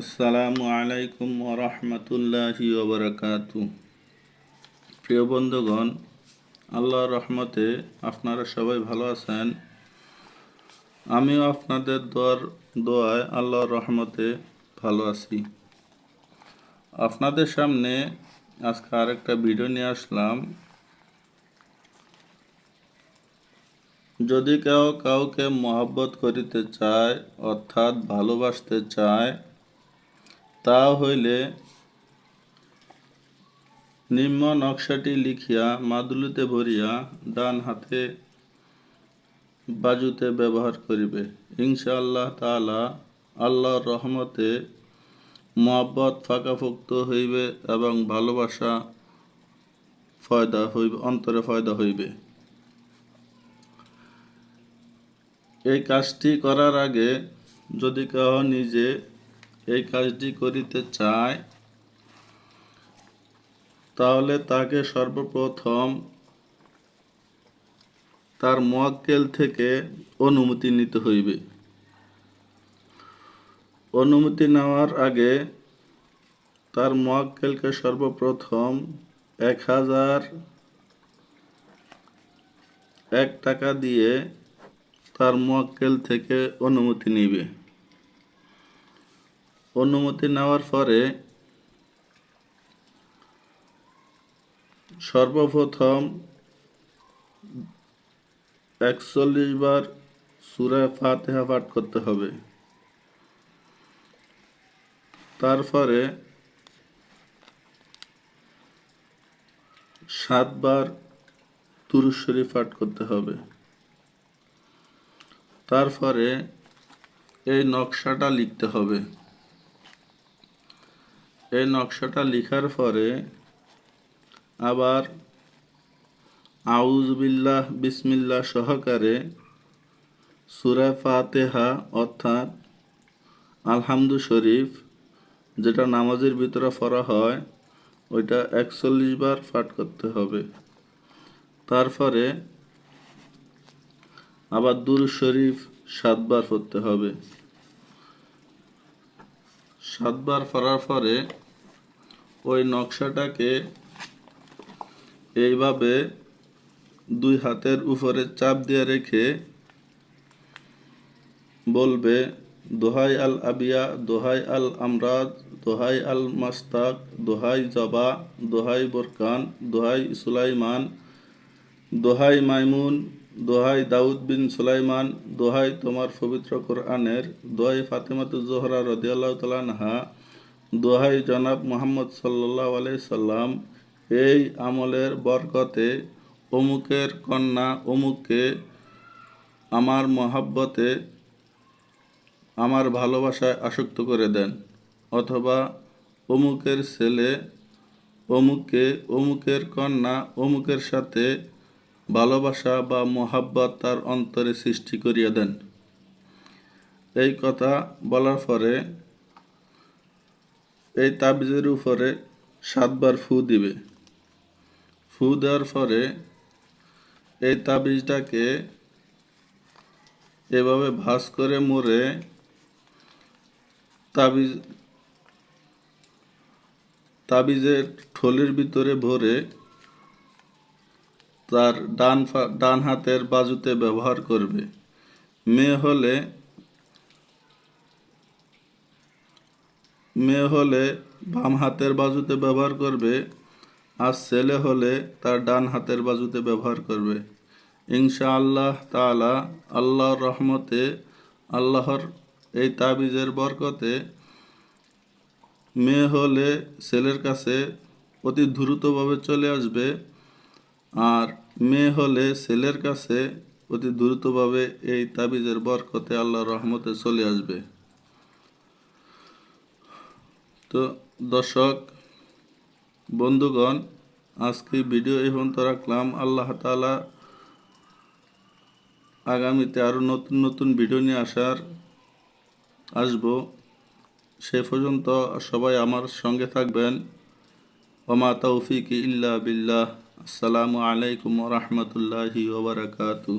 আসসালামু আলাইকুম ওরহমতুল্লাহি ওবরাকাতু প্রিয় বন্ধুগণ, আল্লাহর রহমতে আপনারা সবাই ভালো আছেন। আমিও আপনাদের দোয়ার দোয়ায় আল্লাহর রহমতে ভালো আছি। আপনাদের সামনে আজকে আরেকটা ভিডিও নিয়ে আসলাম। যদি কেউ কাউকে মহব্বত করিতে চায়, অর্থাৎ ভালোবাসতে চায় তা হইলে নিম্ন নকশাটি লিখিয়া মাদুলিতে ভরিয়া ডান হাতে বাজুতে ব্যবহার করিবে। ইনশাআল্লাহ তাআলা আল্লাহর রহমতে মহব্বত ফাঁকাফুক্ত হইবে এবং ভালোবাসা ফয়দা হইবে, অন্তরে ফয়দা হইবে। এই কাজটি করার আগে যদি কেউ নিজে এই কাজটি করিতে চায়, তাহলে তাকে সর্বপ্রথম তার মোয়াক্কেল থেকে অনুমতি নিতে হইবে। অনুমতি নেওয়ার আগে তার মোয়াক্কেলকে সর্বপ্রথম এক হাজার এক টাকা দিয়ে তার মোয়াক্কেল থেকে অনুমতি নিবে। অনুমতি নেওয়ার পরে সর্বপ্রথম একচল্লিশ বার সুরায় ফাতেহা পাঠ করতে হবে। তারপরে সাতবার তুরুশ শরীফ পাঠ করতে হবে। তারপরে এই নকশাটা লিখতে হবে। এই নকশাটা লিখার পরে আবার আউজবিল্লাহ বিসমিল্লাহ সহকারে সুরা ফাতেহা অর্থাৎ আলহামদু শরীফ, যেটা নামাজের ভিতরে পড়া হয়, ওইটা একচল্লিশ বার পাঠ করতে হবে। তারপরে আবার দুরু শরীফ সাতবার পড়তে হবে। সাতবার পড়ার পরে ওই নকশাটাকে এইভাবে দুই হাতের উপরে চাপ দিয়ে রেখে বলবে, দোহাই আল আবিয়া, দোহাই আল আমরাদ দোহাই আল মাস্তাক, দোহাই জবা, দোহাই বোরকান, দোহাই সুলাইমান, দোহাই মাইমুন, দোহাই দাউদ বিন সুলাইমান, দোহাই তোমার পবিত্র কোরআনের, দোহাই ফাতেমাতু জোহরা রদিয়াল্লাহ তালানহা দোহাই জনাব মোহাম্মদ সাল্লাহ আলাই সাল্লাম, এই আমলের বরকতে অমুকের কন্যা অমুককে আমার মহাব্বতে আমার ভালোবাসায় আসক্ত করে দেন। অথবা অমুকের ছেলে অমুককে অমুকের কন্যা অমুকের সাথে ভালোবাসা বা মোহাব্বত তার অন্তরে সৃষ্টি করিয়া দেন। এই কথা বলার পরে এই তাবিজের উপরে সাতবার ফু দিবে। ফু দেওয়ার পরে এই তাবিজটাকে এভাবে ভাস করে মুড়ে তাবিজ, তাবিজের ঠোলের ভিতরে ভরে তার ডান ডান হাতের বাজুতে ব্যবহার করবে। মেয়ে হলে মেয়ে হলে বাম হাতের বাজুতে ব্যবহার করবে আর ছেলে হলে তার ডান হাতের বাজুতে ব্যবহার করবে। ইনশা আল্লাহ তালা আল্লাহর রহমতে, আল্লাহর এই তাবিজের বরকতে মেয়ে হলে ছেলের কাছে অতি দ্রুতভাবে চলে আসবে আর মেয়ে হলে ছেলের কাছে অতি দ্রুতভাবে এই তাবিজের বরকতে আল্লাহর রহমতে চলে আসবে। তো দর্শক, বন্ধুগণ, আজকে ভিডিও এই পর্যন্ত রাখলাম। আল্লাহ তালা আগামীতে আরও নতুন নতুন ভিডিও নিয়ে আসার আসব। সে পর্যন্ত সবাই আমার সঙ্গে থাকবেন। ওমা তৌফিক ইল্লা বিল্লাহ। আসসালামু আলাইকুম রহমতুল্লাহি ওবরাকাতু